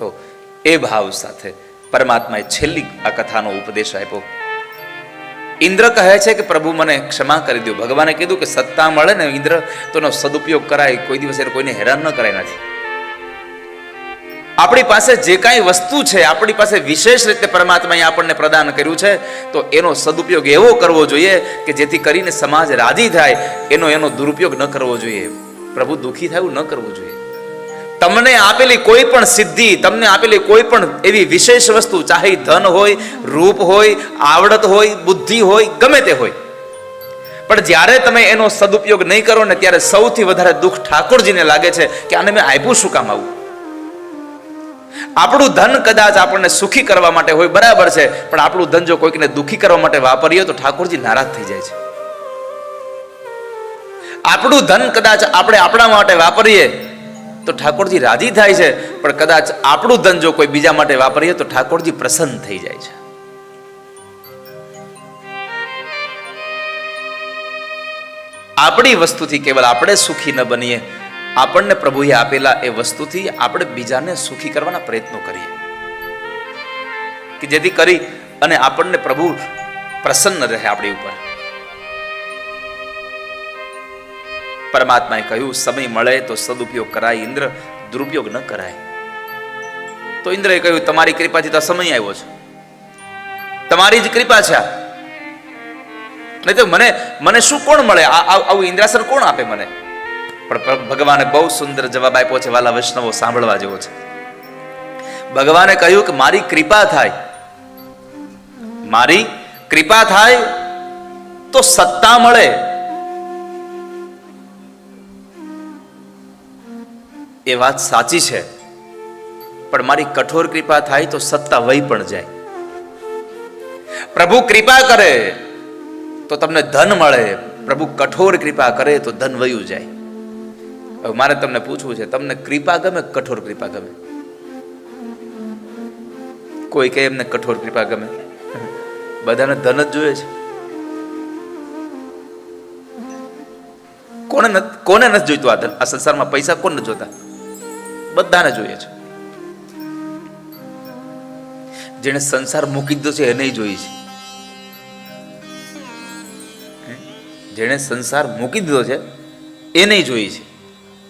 તો એ ભાવ સાથે પરમાત્માએ છેલ્લી આ કથાનો ઉપદેશ આપ્યો. ઇન્દ્ર કહે છે કે, પ્રભુ, મને ક્ષમા કરી દો ભગવાને કીધું કે, સત્તા મળે ને ઇન્દ્ર, તોનો સદુપયોગ કરાય. કોઈ દિવસ એને કોઈને હેરાન ન કરાય નથી. આપણી પાસે જે કાંઈ વસ્તુ છે, આપણી પાસે વિશેષ રીતે પરમાત્માએ આપણને પ્રદાન કર્યું છે, તો એનો સદુપયોગ એવો કરવો જોઈએ કે જેથી કરીને સમાજ રાજી થાય. એનો એનો દુરુપયોગ ન કરવો જોઈએ. પ્રભુ, દુઃખી થયું ન કરવું જોઈએ. તમને આપેલી કોઈ પણ સિદ્ધિ, તમને આપેલી કોઈ પણ એવી વિશેષ વસ્તુ, ચાહે ધન હોય, રૂપ હોય, આવડત હોય, બુદ્ધિ હોય, ગમે તે હોય. પણ જ્યારે તમે એનો સદુપયોગ નહીં કરો ને ત્યારે સૌથી વધારે દુઃખ ઠાકોરજીને લાગે છે કે આને મેં આપ્યું શું કામ આવું? આપણું ધન કદાચ આપણને સુખી કરવા માટે હોય, બરાબર છે, પણ આપણું ધન જો કોઈકને દુખી કરવા માટે વાપરીએ તો ઠાકોરજી નારાજ થઈ જાય છે. આપણું ધન કદાચ આપણે આપણા માટે વાપરીએ તો ઠાકોરજી રાજી થાય છે, પણ કદાચ આપણું ધન જો કોઈ બીજા માટે વાપરીએ તો ઠાકોરજી પ્રસન્ન થઈ જાય છે. આપણી વસ્તુથી કેવલ આપણે સુખી ન બનીએ, આપણને પ્રભુએ આપેલા એ વસ્તુથી આપણે બીજાને સુખી કરવાના પ્રયત્નો કરીએ. કે જેથી કરી અને આપણને પ્રભુ પ્રસન્ન રહે આપણી ઉપર. પરમાત્માએ કહ્યું, સમય મળે તો સદુપયોગ કરાય, ઇન્દ્ર દુરુપયોગ ન કરાય. તો ઇન્દ્રએ કહ્યું, તમારી કૃપાથી તો સમય આવ્યો છે. તમારી જ કૃપા છે નહીં તો મને મને શું કોણ મળે? આવું ઇન્દ્રાસન કોણ આપે મને? પણ ભગવાને બહુ સુંદર જવાબ આપ્યો છે, વાલા વૈષ્ણવો સાંભળવા જેવો છે. ભગવાને કહ્યું કે, મારી કૃપા થાય. મારી કૃપા થાય તો સત્તા મળે. એ વાત સાચી છે. પણ મારી કઠોર કૃપા થાય તો સત્તા વહી પણ જાય. પ્રભુ કૃપા કરે તો તમને ધન મળે. પ્રભુ કઠોર કૃપા કરે તો ધન વયું જાય. હવે મારે તમને પૂછવું છે, તમને કૃપા ગમે, કઠોર કૃપા ગમે? કોઈ કે એમને કઠોર કૃપા ગમે? બધાને ધન જ જોઈએ છે. કોને કોને નથી જોઈતું આ ધન? આ સંસારમાં પૈસા કોણ જોતા? બધાને જોઈએ છે. જેણે સંસાર મૂકી દીધો છે એને જોઈએ છે? જેણે સંસાર મૂકી દીધો છે એને જોઈ છે.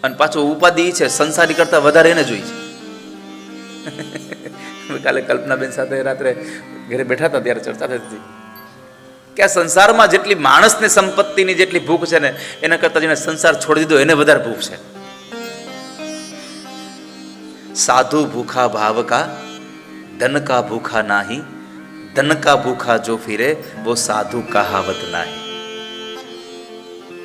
અને પાછો ઉપાધિ છે સંસારી કરતા વધારે એને જોઈ છે. કાલે કલ્પનાબેન સાથે રાત્રે ઘરે બેઠા હતા ત્યારે ચર્ચા થતી કે આ સંસારમાં જેટલી માણસની સંપત્તિની જેટલી ભૂખ છે ને, એના કરતા જેને સંસાર છોડી દીધો, એને વધારે ભૂખ છે. સાધુ ભૂખા ભાવ કા, ધન કા ભૂખા નાહી, ધન કા ભૂખા જો ફિરે, વો સાધુ કહાવત નાહી.